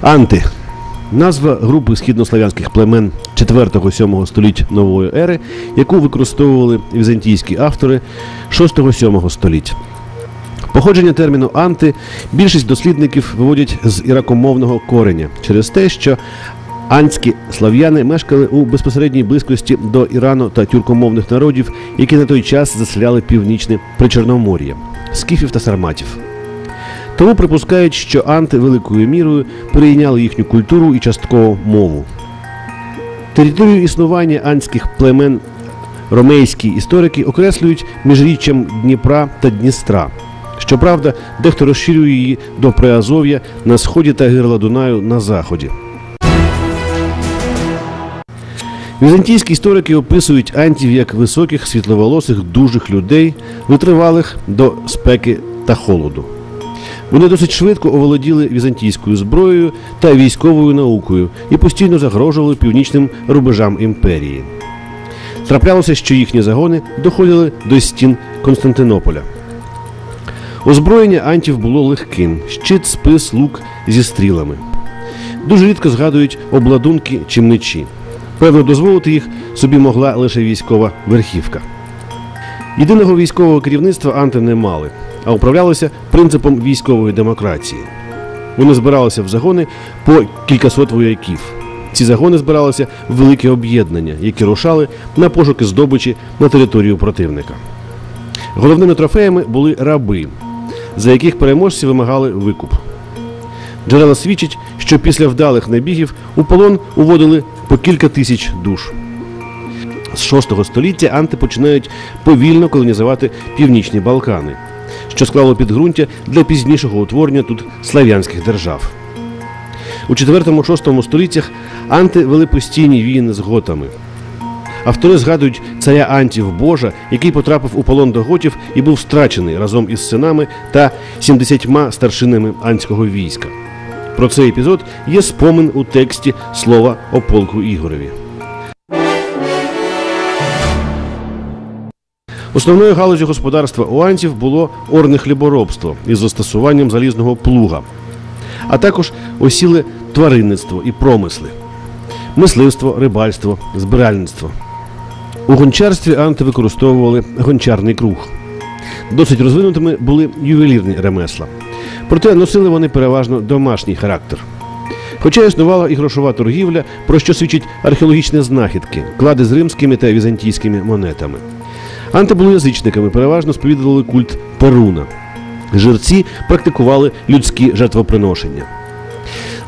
Анти. Назва групи східнослов'янських племен 4-7 століть нової ери, яку використовували візантійські автори 6-7 століть. Походження терміну анти більшість дослідників виводять з іракомовного кореня через те, що антські слав'яни мешкали у безпосередній близькості до Ірану та тюркомовних народів, які на той час заселяли північне Причорномор'я скіфів та сарматів. Тому припускають, що анти великою мірою перейняли їхню культуру і частково мову. Територію існування антських племен ромейські історики окреслюють міжріччям Дніпра та Дністра. Щоправда, дехто розширює її до Приазов'я на сході та гирла Дунаю на заході. Візантійські історики описують антів як високих, світловолосих, дужих людей, витривалих до спеки та холоду. Вони досить швидко оволоділи візантійською зброєю та військовою наукою і постійно загрожували північним рубежам імперії. Траплялося, що їхні загони доходили до стін Константинополя. Озброєння антів було легким: щит, спис, лук зі стрілами. Дуже рідко згадують обладунки чи мечі. Певно, дозволити їх собі могла лише військова верхівка. Єдиного військового керівництва анти не мали, а управлялися принципом військової демократії. Вони збиралися в загони по кількасот вояків. Ці загони збиралися в велике об'єднання, які рушали на пошуки здобичі на територію противника. Головними трофеями були раби, за яких переможці вимагали викуп. Джерела свідчать, що після вдалих набігів у полон уводили по кілька тисяч душ. З 6 століття анти починають повільно колонізувати північні Балкани, що склало підґрунтя для пізнішого утворення тут слав'янських держав. У 4-6 століттях анти вели постійні війни з готами. Автори згадують царя Антів Божа, який потрапив у полон до готів і був страчений разом із синами та 70 старшинами анського війська. Про цей епізод є спомин у тексті слова о полку Ігореві. Основною галузю господарства уанців було орне хліборобство із застосуванням залізного плуга, а також осіле тваринництво і промисли, мисливство, рибальство, збиральництво. У гончарстві анти використовували гончарний круг. Досить розвинутими були ювелірні ремесла. Проте носили вони переважно домашній характер. Хоча існувала і грошова торгівля, про що свідчать археологічні знахідки, клади з римськими та візантійськими монетами. Анти були язичниками, переважно сповідували культ Перуна. Жерці практикували людські жертвоприношення.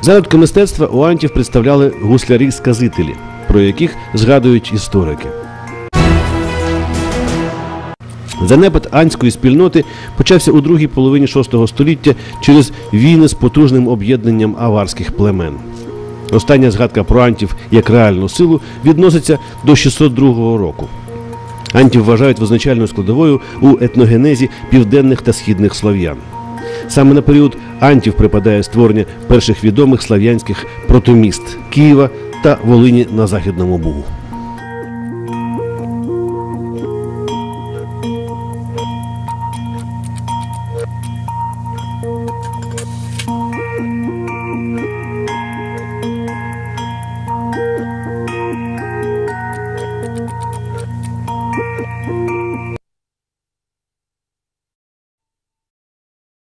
Зародки мистецтва у антів представляли гуслярі-сказителі, про яких згадують історики. Занепад анської спільноти почався у другій половині VI століття через війни з потужним об'єднанням аварських племен. Остання згадка про антів як реальну силу відноситься до 602 року. Антів вважають визначальною складовою у етногенезі південних та східних слов'ян. Саме на період антів припадає створення перших відомих слав'янських протоміст Києва та Волині на Західному Бугу.